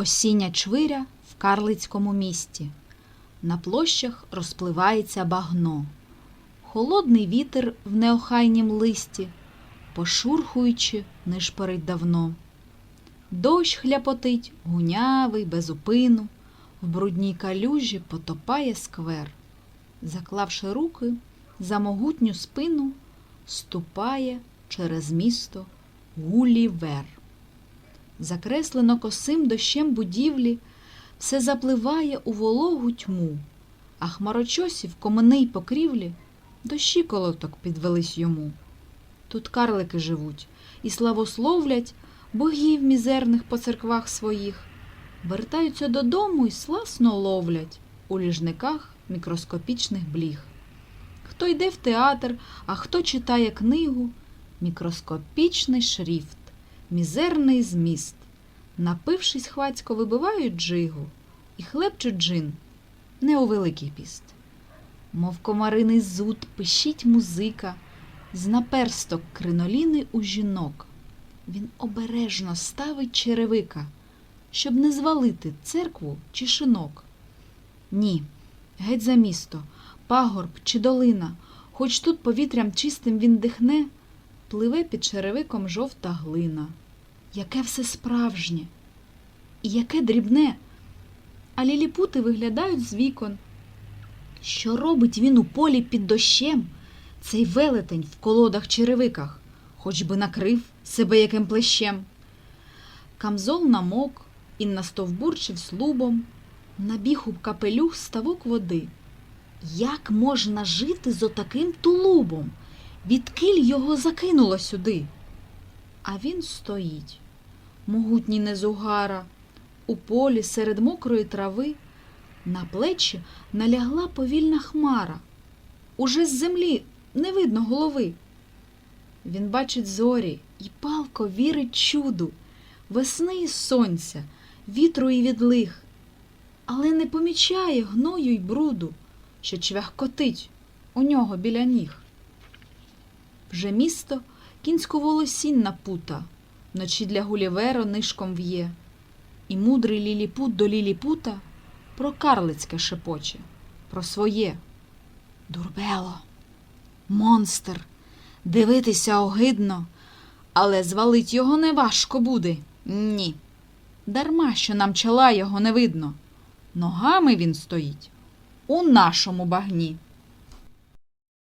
Осіння чвиря в карлицькому місті. На площах розпливається багно. Холодний вітер в неохайнім листі, пошурхуючи, нишпорить давно. Дощ хляпотить, гунявий, без упину, в брудній калюжі потопає сквер. Заклавши руки за могутню спину, ступає через місто Гулівер. Закреслено косим дощем будівлі, все запливає у вологу тьму, а хмарочосів коменей покрівлі дощі колоток підвелись йому. Тут карлики живуть і славословлять богів мізерних по церквах своїх, вертаються додому і сласно ловлять у ліжниках мікроскопічних бліг. Хто йде в театр, а хто читає книгу, мікроскопічний шрифт, мізерний зміст. Напившись хвацько вибивають джигу і хлебчуть джин, не у великий піст. Мов комариний зуд пищить музика, з наперсток криноліни у жінок. Він обережно ставить черевика, щоб не звалити церкву чи шинок. Ні, геть за місто, пагорб чи долина, хоч тут повітрям чистим він дихне, пливе під черевиком жовта глина. Яке все справжнє і яке дрібне. А ліліпути виглядають з вікон. Що робить він у полі під дощем, цей велетень в колодах черевиках, хоч би накрив себе яким плещем. Камзол намок і настовбурчив слубом, набіг у капелюх ставок води. Як можна жити з отаким тулубом? Відкиль його закинуло сюди. А він стоїть, могутній незугара, у полі серед мокрої трави. На плечі налягла повільна хмара. Уже з землі не видно голови. Він бачить зорі і палко вірить чуду, весни і сонця, вітру і відлих, але не помічає гною й бруду, що чвяхкотить у нього біля ніг. Вже місто кінську волосінь напута, вночі для Гуліверо нишком в'є, і мудрий ліліпут до ліліпута про карлицьке шепоче, про своє. Дурбело, монстр, дивитися огидно, але звалить його не важко буде. Ні. Дарма, що нам чола його не видно. Ногами він стоїть у нашому багні.